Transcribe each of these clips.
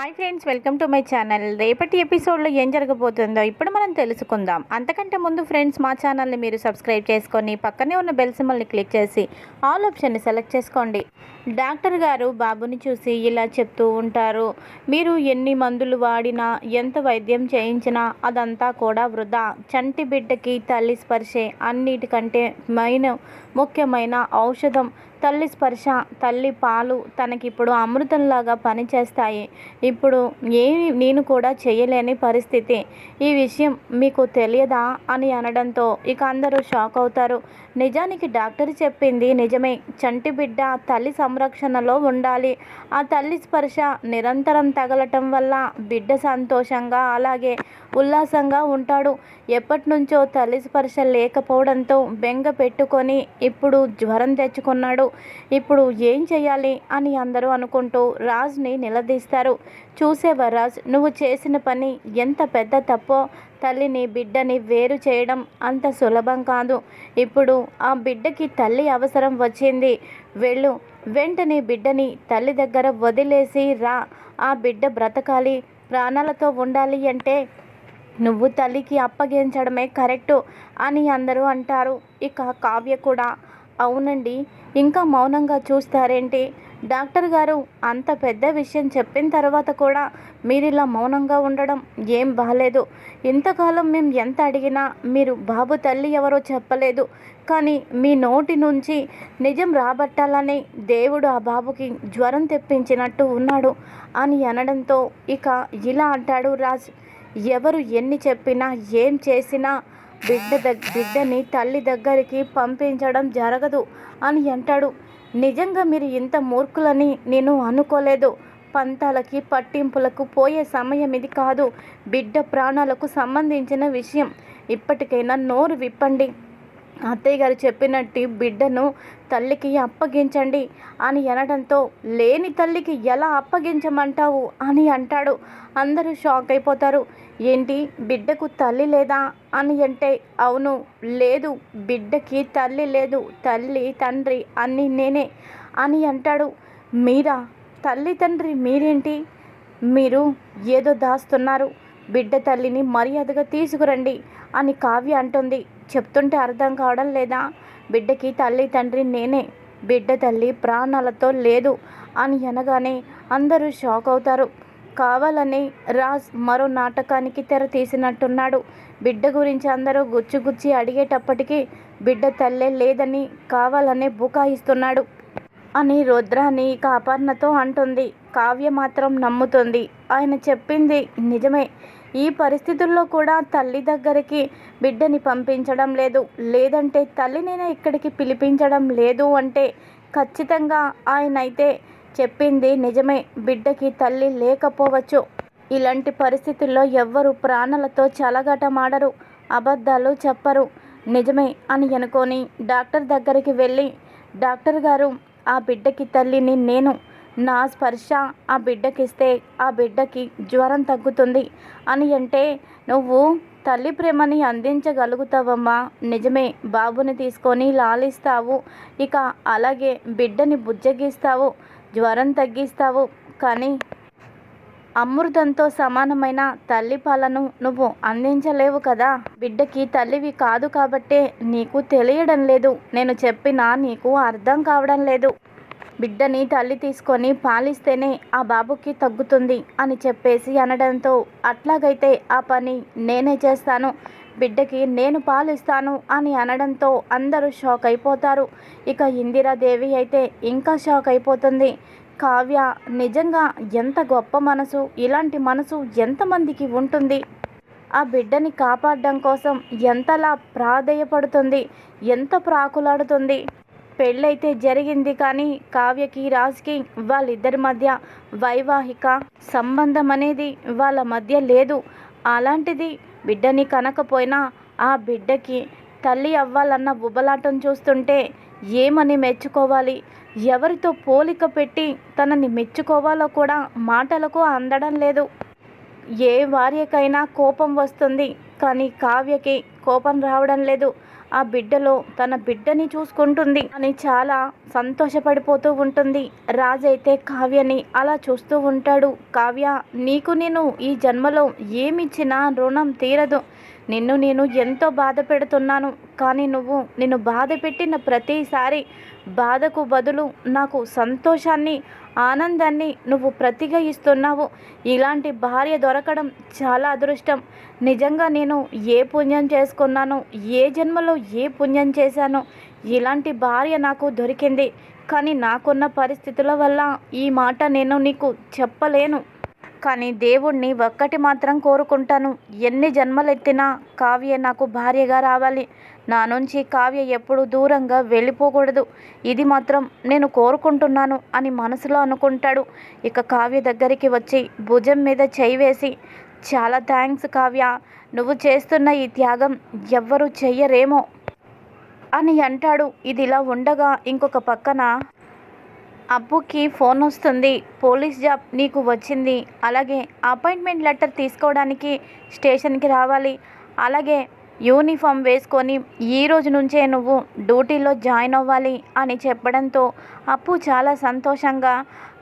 Hi friends welcome to my channel. రేపటి ఎపిసోడ్లో ఏం జరగబోతుందో ఇప్పుడు మనం తెలుసుకుందాం. అంతకంటే ముందు ఫ్రెండ్స్ మా ఛానల్ని మీరు సబ్స్క్రైబ్ చేసుకొని పక్కనే ఉన్న బెల్ సింబల్ని క్లిక్ చేసి ఆల్ ఆప్షన్ని సెలెక్ట్ చేసుకోండి. డాక్టర్ గారు బాబుని చూసి ఇలా చెప్తూ ఉంటారు. మీరు ఎన్ని మందులు వాడినా ఎంత వైద్యం చేయించినా అదంతా కూడా వృధా. చంటి బిడ్డకి తల్లి స్పర్శే అన్నిటికంటే మెయిన్ ముఖ్యమైన ఔషధం తల్లి స్పర్శ తల్లి పాలు తనకిప్పుడు అమృతంలాగా పనిచేస్తాయి. ఇప్పుడు ఏమి నేను కూడా చేయలేని పరిస్థితి. ఈ విషయం మీకు తెలియదా? అని అనడంతో ఇక అందరూ షాక్ అవుతారు. నిజానికి డాక్టర్ చెప్పింది నిజమే. చంటి బిడ్డ తల్లి సంరక్షణలో ఉండాలి. ఆ తల్లి స్పర్శ నిరంతరం తగలటం వల్ల బిడ్డ సంతోషంగా అలాగే ఉల్లాసంగా ఉంటాడు. ఎప్పటి నుంచో తల్లి స్పర్శ లేకపోవడంతో బెంగ పెట్టుకొని ఇప్పుడు జ్వరం తెచ్చుకున్నాడు. ఇప్పుడు ఏం చేయాలి అని అందరూ అనుకుంటూ రాజ్ని నిలదీస్తారు. చూసేవా రాజ్ నువ్వు చేసిన పని ఎంత పెద్ద తప్పో తల్లిని బిడ్డని వేరు చేయడం అంత సులభం కాదు. ఇప్పుడు ఆ బిడ్డకి తల్లి అవసరం వచ్చింది. వెళ్ళు వెంటనే బిడ్డని తల్లి దగ్గర వదిలేసి రా. ఆ బిడ్డ బ్రతకాలి ప్రాణాలతో ఉండాలి అంటే నువ్వు తల్లికి అప్పగించడమే కరెక్టు అని అందరూ అంటారు. ఇక కావ్య కూడా అవునండి. ఇంకా మౌనంగా చూస్తారేంటి? డాక్టర్ గారు అంత పెద్ద విషయం చెప్పిన తర్వాత కూడా మీరు ఇలా మౌనంగా ఉండడం ఏం బాగాలేదు ఇంతకాలం మేము ఎంత అడిగినా మీరు బాబు తల్లి ఎవరో చెప్పలేదు. కానీ మీ నోటి నుంచి నిజం రాబట్టాలని దేవుడు ఆ బాబుకి జ్వరం తెప్పించినట్టు ఉన్నాడు అని అనడంతో ఇక ఇలా అంటాడు రాజ్. ఎవరు ఎన్ని చెప్పినా ఏం చేసినా బిడ్డ బిడ్డని తల్లి దగ్గరికి పంపించడం జరగదు అని అంటాడు. నిజంగా మీరు ఇంత మూర్ఖులని నేను అనుకోలేదు. పంతాలకి పట్టింపులకు పోయే సమయం ఇది కాదు. బిడ్డ ప్రాణాలకు సంబంధించిన విషయం. ఇప్పటికైనా నోరు విప్పండి. అత్తయ్య గారు చెప్పినట్టు బిడ్డను తల్లికి అప్పగించండి అని అనడంతో లేని తల్లికి ఎలా అప్పగించమంటావు? అని అంటాడు. అందరూ షాక్ అయిపోతారు. ఏంటి బిడ్డకు తల్లి లేదా? అని అంటే అవును లేదు బిడ్డకి తల్లి లేదు తల్లి తండ్రి అన్నీ నేనే అని అంటాడు. మీరా? తల్లి తండ్రి మీరేంటి? మీరు ఏదో దాస్తున్నారు. బిడ్డ తల్లిని మర్యాదగా తీసుకురండి అని కావ్య అంటుంది. చెప్తుంటే అర్థం కావడం లేదా? బిడ్డకి తల్లి తండ్రి నేనే. బిడ్డ తల్లి ప్రాణాలతో లేదు అని అనగానే అందరూ షాక్ అవుతారు. కావాలని రాజ్ మరో నాటకానికి తెర తీసినట్టున్నాడు. బిడ్డ గురించి అందరూ గుచ్చి అడిగేటప్పటికీ బిడ్డ తల్లే లేదని కావాలనే బుకాయిస్తున్నాడు అని రుద్రాని ఇక అపర్ణతో అంటుంది. కావ్య మాత్రం నమ్ముతుంది. ఆయన చెప్పింది నిజమే. ఈ పరిస్థితుల్లో కూడా తల్లి దగ్గరికి బిడ్డని పంపించడం లేదు. లేదంటే తల్లినైనా ఇక్కడికి పిలిపించడం లేదు అంటే ఖచ్చితంగా ఆయన అయితే చెప్పింది నిజమే. బిడ్డకి తల్లి లేకపోవచ్చు. ఇలాంటి పరిస్థితుల్లో ఎవ్వరు ప్రాణాలతో చలగటమాడరు. అబద్ధాలు చెప్పరు. నిజమే అని అనుకొని డాక్టర్ దగ్గరికి వెళ్ళి డాక్టర్ గారు ఆ బిడ్డకి తల్లిని నేను నా స్పర్శ ఆ బిడ్డకిస్తే ఆ బిడ్డకి జ్వరం తగ్గుతుంది అని అంటే నువ్వు తల్లి ప్రేమని అందించగలుగుతావమ్మా. నిజమే బాబుని తీసుకొని లాలిస్తావు. ఇక అలాగే బిడ్డని బుజ్జగిస్తావు జ్వరం తగ్గిస్తావు. కానీ అమృతంతో సమానమైన తల్లి పాలను నువ్వు అందించలేవు కదా. బిడ్డకి తల్లివి కాదు కాబట్టే నీకు తెలియడం లేదు. నేను చెప్పినా నీకు అర్థం కావడం లేదు. బిడ్డని తల్లి తీసుకొని పాలిస్తేనే ఆ బాబుకి తగ్గుతుంది అని చెప్పేసి అనడంతో అట్లాగైతే ఆ పని నేనే చేస్తాను బిడ్డకి నేను పాలిస్తాను అని అనడంతో అందరూ షాక్ అయిపోతారు. ఇక ఇందిరాదేవి అయితే ఇంకా షాక్ అయిపోతుంది. కావ్య నిజంగా ఎంత గొప్ప మనసు ఇలాంటి మనసు ఎంతమందికి ఉంటుంది? ఆ బిడ్డని కాపాడడం కోసం ఎంతలా ప్రాధేయపడుతుంది ఎంత ప్రాకులాడుతుంది? పెళ్ళైతే జరిగింది కానీ కావ్యకి రాజ్కి వాళ్ళిద్దరి మధ్య వైవాహిక సంబంధం అనేది వాళ్ళ మధ్య లేదు. అలాంటిది బిడ్డని కనకపోయినా ఆ బిడ్డకి తల్లి అవ్వాలన్న ఉబలాటం చూస్తుంటే ఏమని మెచ్చుకోవాలి? ఎవరితో పోలిక పెట్టి తనని మెచ్చుకోవాలో కూడా మాటలకు అందడం లేదు. ఏ భార్యకైనా కోపం వస్తుంది కానీ కావ్యకి కోపం రావడం లేదు. ఆ బిడ్డలో తన బిడ్డని చూసుకుంటుంది. అని చాలా సంతోషపడిపోతూ ఉంటుంది. రాజైతే కావ్యని అలా చూస్తూ ఉంటాడు. కావ్య నీకు నేను ఈ జన్మలో ఏమిచ్చినా రుణం తీరదు. నిన్ను నేను ఎంతో బాధ పెడుతున్నాను. కానీ నువ్వు నిన్ను బాధ పెట్టిన ప్రతిసారి బాధకు బదులు నాకు సంతోషాన్ని ఆనందాన్ని నువ్వు ప్రతిగా ఇస్తున్నావు. ఇలాంటి భార్య దొరకడం చాలా అదృష్టం. నిజంగా నేను ఏ పుణ్యం చేసుకున్నాను? ఏ జన్మలో ఏ పుణ్యం చేశాను? ఇలాంటి భార్య నాకు దొరికింది. కానీ నాకున్న పరిస్థితుల వల్ల ఈ మాట నేను నీకు చెప్పలేను. కానీ దేవుణ్ణి ఒక్కటి మాత్రం కోరుకుంటాను. ఎన్ని జన్మలెత్తినా కావ్య నాకు భార్యగా రావాలి. నా నుంచి కావ్య ఎప్పుడు దూరంగా వెళ్ళిపోకూడదు. ఇది మాత్రం నేను కోరుకుంటున్నాను అని మనసులో అనుకుంటాడు. ఇక కావ్య దగ్గరికి వచ్చి భుజం మీద చేయి వేసి చాలా థ్యాంక్స్ కావ్య. నువ్వు చేస్తున్న ఈ త్యాగం ఎవ్వరూ చెయ్యరేమో అని అంటాడు. ఇది ఇలా ఉండగా ఇంకొక పక్కన అప్పుకి ఫోన్ వస్తుంది. పోలీస్ జాబ్ నీకు వచ్చింది. అలాగే అపాయింట్మెంట్ లెటర్ తీసుకోవడానికి స్టేషన్కి రావాలి. అలాగే యూనిఫామ్ వేసుకొని ఈ రోజు నుంచే నువ్వు డ్యూటీలో జాయిన్ అవ్వాలి అని చెప్పడంతో అప్పు చాలా సంతోషంగా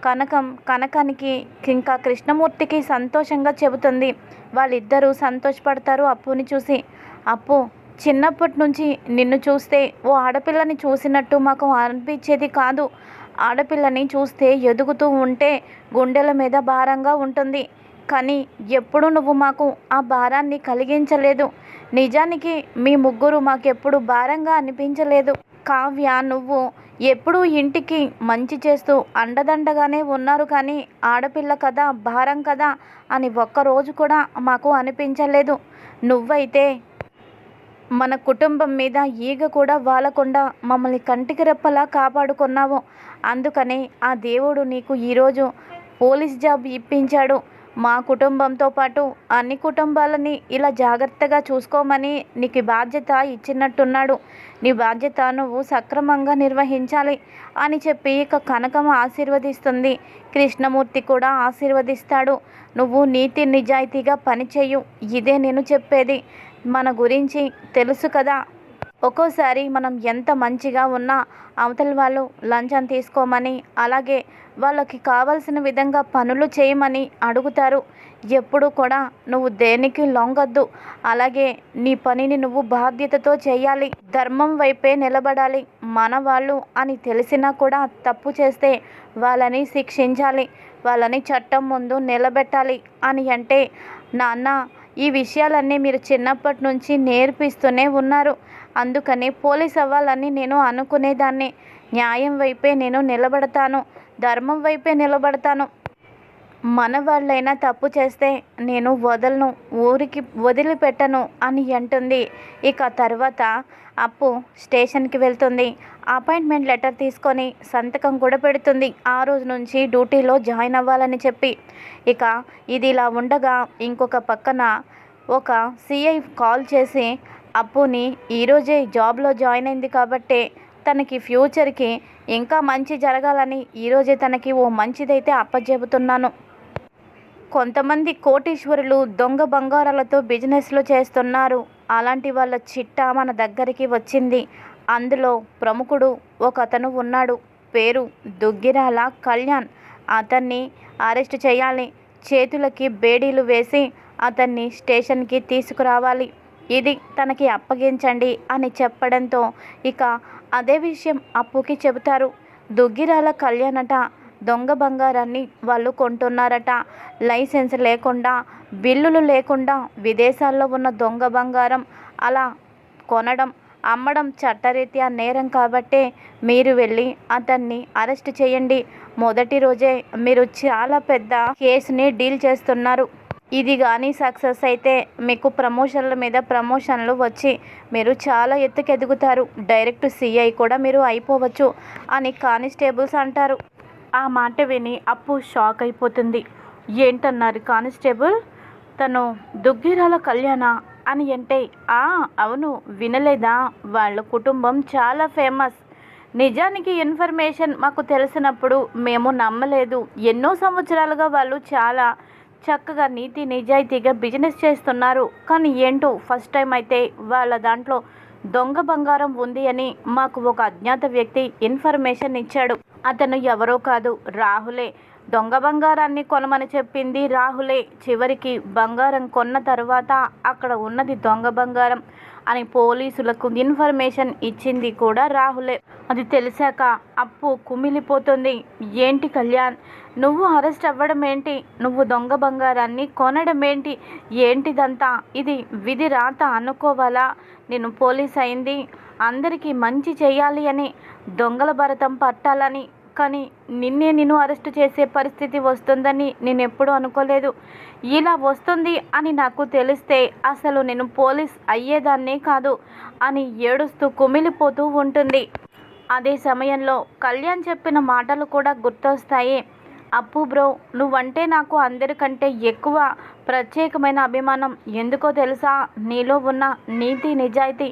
కనకం కనకానికి ఇంకా కృష్ణమూర్తికి సంతోషంగా చెబుతుంది. వాళ్ళిద్దరూ సంతోషపడతారు అప్పుని చూసి. అప్పు చిన్నప్పటి నుంచి నిన్ను చూస్తే ఓ ఆడపిల్లని చూసినట్టు మాకు అనిపించేది కాదు. ఆడపిల్లని చూస్తే ఎదుగుతూ ఉంటే గుండెల మీద భారంగా ఉంటుంది. కానీ ఎప్పుడు నువ్వు మాకు ఆ భారాన్ని కలిగించలేదు. నిజానికి మీ ముగ్గురు మాకెప్పుడు భారంగా అనిపించలేదు. కావ్య నువ్వు ఎప్పుడూ ఇంటికి మంచి చేస్తూ అండదండగానే ఉన్నారు కానీ ఆడపిల్ల కదా భారం కదా అని ఒక్కరోజు కూడా మాకు అనిపించలేదు. నువ్వైతే మన కుటుంబం మీద ఈగ కూడా వాలకుండా మమ్మల్ని కంటికి రెప్పలా కాపాడుకున్నావు. అందుకనే ఆ దేవుడు నీకు ఈరోజు పోలీస్ జాబ్ ఇప్పించాడు. మా కుటుంబంతో పాటు అన్ని కుటుంబాలని ఇలా జాగ్రత్తగా చూసుకోమని నీకు బాధ్యత ఇచ్చినట్టున్నాడు. నీ బాధ్యత నువ్వు సక్రమంగా నిర్వహించాలి అని చెప్పి ఇక కనకం ఆశీర్వదిస్తుంది. కృష్ణమూర్తి కూడా ఆశీర్వదిస్తాడు. నువ్వు నీతి నిజాయితీగా పనిచేయు. ఇదే నేను చెప్పేది. మన గురించి తెలుసు కదా. ఒక్కోసారి మనం ఎంత మంచిగా ఉన్నా అవతల వాళ్ళు లంచం తీసుకోమని అలాగే వాళ్ళకి కావాల్సిన విధంగా పనులు చేయమని అడుగుతారు. ఎప్పుడు కూడా నువ్వు దేనికి లొంగద్దు. అలాగే నీ పనిని నువ్వు బాధ్యతతో చేయాలి. ధర్మం వైపే నిలబడాలి. మన వాళ్ళు అని తెలిసినా కూడా తప్పు చేస్తే వాళ్ళని శిక్షించాలి. వాళ్ళని చట్టం ముందు నిలబెట్టాలి అని అంటే నాన్న ఈ విషయాలన్నీ మీరు చిన్నప్పటి నుంచి నేర్పిస్తూనే ఉన్నారు. అందుకని పోలీస్ అవ్వాలని నేను అనుకునేదాన్ని. న్యాయం వైపే నేను నిలబడతాను. ధర్మం వైపే నిలబడతాను. మన వాళ్ళైనా తప్పు చేస్తే నేను వదలను ఊరికి వదిలిపెట్టను అని అంటుంది. ఇక తర్వాత అప్పు స్టేషన్కి వెళ్తుంది. అపాయింట్మెంట్ లెటర్ తీసుకొని సంతకం కూడా పెడుతుంది. ఆ రోజు నుంచి డ్యూటీలో జాయిన్ అవ్వాలని చెప్పి. ఇక ఇది ఇలా ఉండగా ఇంకొక పక్కన ఒక సిఐ కాల్ చేసి అప్పుని ఈరోజే జాబ్లో జాయిన్ అయింది కాబట్టే తనకి ఫ్యూచర్కి ఇంకా మంచి జరగాలని ఈరోజే తనకి ఓ మంచిదైతే అప్పచెబుతున్నాను కొంతమంది కోటీశ్వరులు దొంగ బంగారాలతో బిజినెస్లు చేస్తున్నారు. అలాంటి వాళ్ళ చిట్టా మన దగ్గరికి వచ్చింది. అందులో ప్రముఖుడు ఒక అతను ఉన్నాడు. పేరు దుగ్గిరాల కళ్యాణ్. అతన్ని అరెస్ట్ చేయాలి. చేతులకి బేడీలు వేసి అతన్ని స్టేషన్కి తీసుకురావాలి. ఇది తనకి అప్పగించండి అని చెప్పడంతో ఇక అదే విషయం అప్పుకి చెబుతారు. దుగ్గిరాల కళ్యాణట దొంగ బంగారాన్ని వాళ్ళు కొంటున్నారట. లైసెన్స్ లేకుండా బిల్లులు లేకుండా విదేశాల్లో ఉన్న దొంగ బంగారం అలా కొనడం అమ్మడం చట్టరీత్యా నేరం కాబట్టే మీరు వెళ్ళి అతన్ని అరెస్ట్ చేయండి. మొదటి రోజే మీరు చాలా పెద్ద కేసుని డీల్ చేస్తున్నారు. ఇది కానీ సక్సెస్ అయితే మీకు ప్రమోషన్ల మీద ప్రమోషన్లు వచ్చి మీరు చాలా ఎత్తుకెదుగుతారు. డైరెక్ట్ సిఐ కూడా మీరు అయిపోవచ్చు అని కానిస్టేబుల్స్ అంటారు. ఆ మాట విని అప్పు షాక్ అయిపోతుంది. ఏంటన్నారు కానిస్టేబుల్? తను దుగ్గిరాల కళ్యాణ అని అంటే ఆ అవును వినలేదా? వాళ్ళ కుటుంబం చాలా ఫేమస్. నిజానికి ఇన్ఫర్మేషన్ మాకు తెలిసినప్పుడు మేము నమ్మలేదు. ఎన్నో సంవత్సరాలుగా వాళ్ళు చాలా చక్కగా నీతి నిజాయితీగా బిజినెస్ చేస్తున్నారు. కానీ ఏంటో ఫస్ట్ టైం అయితే వాళ్ళ దాంట్లో దొంగ బంగారం ఉంది అని మాకు ఒక అజ్ఞాత వ్యక్తి ఇన్ఫర్మేషన్ ఇచ్చాడు. అతను ఎవరో కాదు రాహులే. దొంగ బంగారాన్ని కొనమని చెప్పింది రాహులే. చివరికి బంగారం కొన్న తర్వాత అక్కడ ఉన్నది దొంగ బంగారం అని పోలీసులకు ఇన్ఫర్మేషన్ ఇచ్చింది కూడా రాహులే. అది తెలిసాక అప్పు కుమిలిపోతుంది. ఏంటి కళ్యాణ్? నువ్వు అరెస్ట్ అవ్వడం ఏంటి? నువ్వు దొంగ బంగారాన్ని కొనడం ఏంటి? ఏంటిదంతా? ఇది విధి రాత అనుకోవాలా? నేను పోలీస్ అయింది. అందరికీ మంచి చేయాలి అని దొంగల భరతం పట్టాలని. కానీ నిన్నే నేను అరెస్ట్ చేసే పరిస్థితి వస్తుందని నేను ఎప్పుడూ అనుకోలేదు. ఇలా వస్తుంది అని నాకు తెలిస్తే అసలు నేను పోలీస్ అయ్యేదాన్నే కాదు అని ఏడుస్తూ కుమిలిపోతూ ఉంటుంది. అదే సమయంలో కళ్యాణ్ చెప్పిన మాటలు కూడా గుర్తొస్తాయి. అప్పు బ్రో నువ్వంటే నాకు అందరికంటే ఎక్కువ ప్రత్యేకమైన అభిమానం. ఎందుకో తెలుసా? నీలో ఉన్న నీతి నిజాయితీ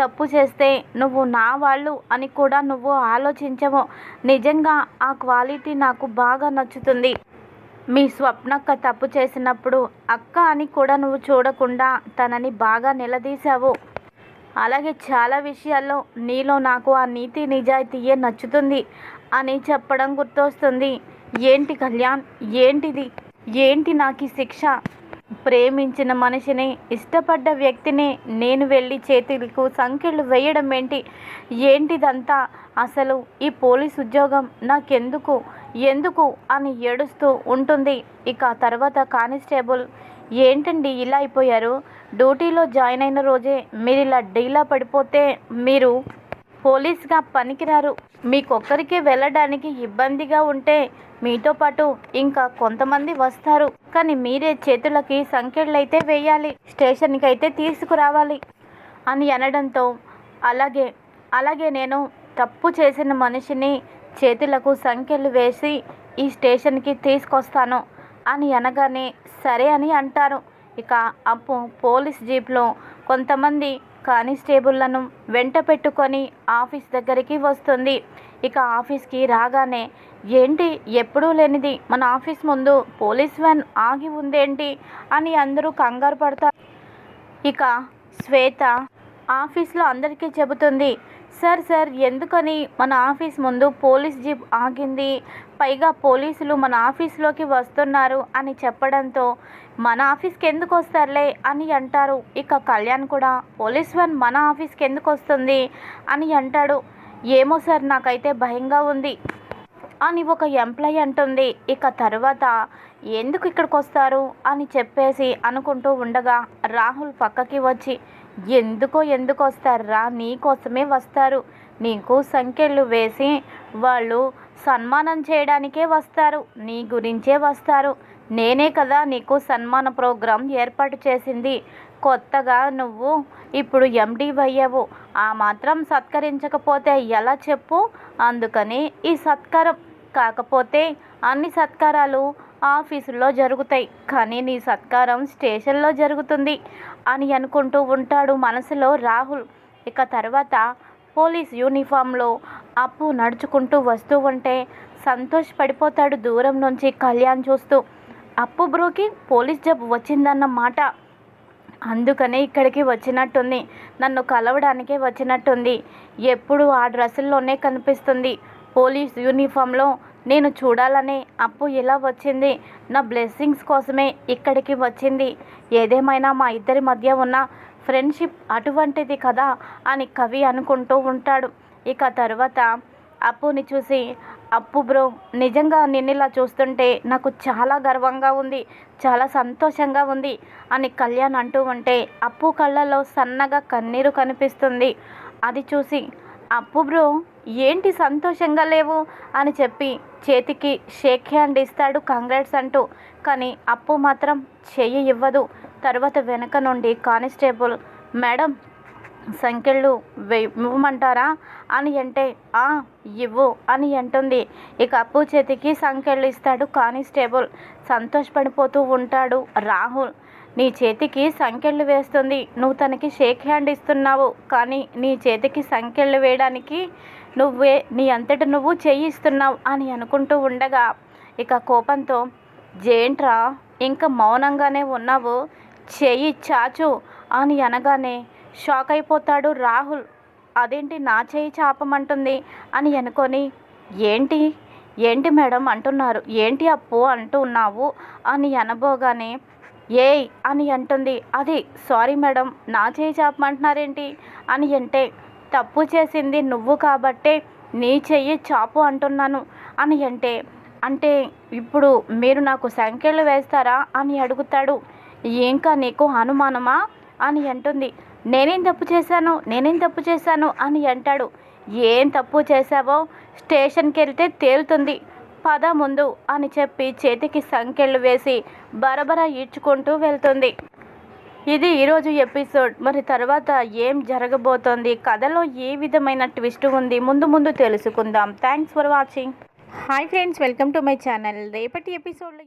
తప్పు చేస్తే నువ్వు నా వాళ్ళు అని కూడా నువ్వు ఆలోచించవు. నిజంగా ఆ క్వాలిటీ నాకు బాగా నచ్చుతుంది. మీ స్వప్నక్క తప్పు చేసినప్పుడు అక్క అని కూడా నువ్వు చూడకుండా తనని బాగా నిలదీశావు. అలాగే చాలా విషయాల్లో నీలో నాకు ఆ నీతి నిజాయితీయే నచ్చుతుంది అని చెప్పడం గుర్తొస్తుంది. ఏంటి కళ్యాణ్? ఏంటిది? ఏంటి నాకు ఈ శిక్ష? ప్రేమించిన మనిషిని ఇష్టపడ్డ వ్యక్తిని నేను వెళ్ళి చేతులకు సంఖ్యలు వేయడం ఏంటి? ఏంటిదంతా? అసలు ఈ పోలీస్ ఉద్యోగం నాకెందుకు? ఎందుకు? అని ఏడుస్తూ ఉంటుంది. ఇక తర్వాత కానిస్టేబుల్ ఏంటండి ఇలా అయిపోయారు? డ్యూటీలో జాయిన్ అయిన రోజే మీరు ఇలా డీలా పడిపోతే మీరు పోలీస్గా పనికిరారు. మీకొక్కరికే వెళ్ళడానికి ఇబ్బందిగా ఉంటే మీతో పాటు ఇంకా కొంతమంది వస్తారు. కానీ మీరే చేతులకి సంఖ్యలైతే వేయాలి స్టేషన్కి అయితే తీసుకురావాలి అని అనడంతో అలాగే అలాగే నేను తప్పు చేసిన మనిషిని చేతులకు సంఖ్యలు వేసి ఈ స్టేషన్కి తీసుకొస్తాను అని అనగానే సరే అని అంటారు. ఇక అప్పు పోలీస్ జీప్లో కొంతమంది కానిస్టేబుళ్ళను వెంట పెట్టుకొని ఆఫీస్ దగ్గరికి వస్తుంది. ఇక ఆఫీస్కి రాగానే ఏంటి? ఎప్పుడూ లేనిది. మన ఆఫీస్ ముందు పోలీస్ వ్యాన్ ఆగి ఉందేంటి? అని అందరూ కంగారు పడతారు. ఇక శ్వేత ఆఫీస్లో అందరికీ చెబుతుంది సార్ సార్ ఎందుకని మన ఆఫీస్ ముందు పోలీస్ జీప్ ఆగింది? పైగా పోలీసులు మన ఆఫీస్లోకి వస్తున్నారు అని చెప్పడంతో మన ఆఫీస్కి ఎందుకు వస్తారులే అని అంటారు. ఇక కళ్యాణ్ కూడా పోలీస్ వన్ మన ఆఫీస్కి ఎందుకు వస్తుంది? అని అంటాడు. ఏమో సార్ నాకైతే భయంగా ఉంది అని ఒక ఎంప్లాయ్ అంటుంది. ఇక తర్వాత ఎందుకు ఇక్కడికి వస్తారు అని చెప్పేసి అనుకుంటూ ఉండగా రాహుల్ పక్కకి వచ్చి ఎందుకో ఎందుకు వస్తారా? నీకోసమే వస్తారు. నీకు సంఖ్యలు వేసి వాళ్ళు సన్మానం చేయడానికే వస్తారు. నీ గురించే వస్తారు. నేనే కదా నీకు సన్మాన ప్రోగ్రాం ఏర్పాటు చేసింది. కొత్తగా నువ్వు ఇప్పుడు ఎండీ అయ్యావు ఆ మాత్రం సత్కరించకపోతే ఎలా చెప్పు? అందుకని ఈ సత్కారం. కాకపోతే అన్ని సత్కారాలు ఆఫీసుల్లో జరుగుతాయి. కానీ నీ సత్కారం స్టేషన్లో జరుగుతుంది అని అనుకుంటూ ఉంటాడు మనసులో రాహుల్. ఇక తర్వాత పోలీస్ యూనిఫామ్లో అప్పు నడుచుకుంటూ వస్తూ ఉంటే సంతోష్ పడిపోతాడు దూరం నుంచి కళ్యాణ్ చూస్తూ. అప్పు బ్రోకి పోలీస్ జాబ్ వచ్చిందన్న మాట. అందుకనే ఇక్కడికి వచ్చినట్టుంది. నన్ను కలవడానికే వచ్చినట్టుంది. ఎప్పుడు ఆ డ్రెస్సుల్లోనే కనిపిస్తుంది. పోలీస్ యూనిఫామ్లో నేను చూడాలనే అప్పు ఎలా వచ్చింది? నా బ్లెస్సింగ్స్ కోసమే ఇక్కడికి వచ్చింది. ఏదేమైనా మా ఇద్దరి మధ్య ఉన్న ఫ్రెండ్షిప్ అటువంటిది కదా అని కవి అనుకుంటూ ఉంటాడు. ఇక తర్వాత అప్పుని చూసి అప్పు బ్రో నిజంగా నిన్నిలా చూస్తుంటే నాకు చాలా గర్వంగా ఉంది చాలా సంతోషంగా ఉంది అని కళ్యాణ్ అంటూ ఉంటే అప్పు కళ్ళలో సన్నగా కన్నీరు కనిపిస్తుంది. అది చూసి అప్పు బ్రో ఏంటి సంతోషంగా లేవు? అని చెప్పి చేతికి షేక్ హ్యాండ్ ఇస్తాడు కంగ్రాట్స్ అంటూ. కానీ అప్పు మాత్రం చెయ్యి ఇవ్వదు. తర్వాత వెనక నుండి కానిస్టేబుల్ మేడం సంఖ్యలు ఇవ్వమంటారా? అని అంటే ఆ ఇవ్వు అని అంటుంది. ఇక అప్పు చేతికి సంఖ్యలు ఇస్తాడు కానిస్టేబుల్. సంతోషపడిపోతూ ఉంటాడు రాహుల్. నీ చేతికి సంఖ్యలు వేస్తుంది. నువ్వు తనకి షేక్ హ్యాండ్ ఇస్తున్నావు. కానీ నీ చేతికి సంఖ్యలు వేయడానికి నువ్వే నీ అంతట నువ్వు చేయిస్తున్నావు అని అనుకుంటూ ఉండగా ఇక కోపంతో జేంట్రా ఇంకా మౌనంగానే ఉన్నావు. చెయ్యి చాచు అని అనగానే షాక్ అయిపోతాడు రాహుల్. అదేంటి నా చేయి చాపమంటుంది? అని అనుకొని ఏంటి? ఏంటి మేడం అంటున్నారు? ఏంటి అప్పు అంటున్నావు? అని అనబోగానే ఏయ్ అని అంటుంది. అది సారీ మేడం నా చేయి చాపమంటున్నారేంటి? అని అంటే తప్పు చేసింది నువ్వు కాబట్టే నీ చెయ్యి చాపు అంటున్నాను అని అంటే అంటే ఇప్పుడు మీరు నాకు సంఖ్యలు వేస్తారా అని అడుగుతాడు. ఇంకా నీకు అనుమానమా అని అంటుంది. నేనేం తప్పు చేశాను? నేనేం తప్పు చేశాను అని అంటాడు. ఏం తప్పు చేశావో స్టేషన్కి వెళ్తే తేలుతుంది. పద ముందు అని చెప్పి చేతికి సంఖ్యలు వేసి బరబర ఈడ్చుకుంటూ వెళ్తుంది. ఇది ఈరోజు ఎపిసోడ్. మరి తర్వాత ఏం జరగబోతోంది? కథలో ఏ విధమైన ట్విస్ట్ ఉంది? ముందు ముందు తెలుసుకుందాం. Thanks for watching. Hi friends welcome to my channel. రేపటి ఎపిసోడ్లో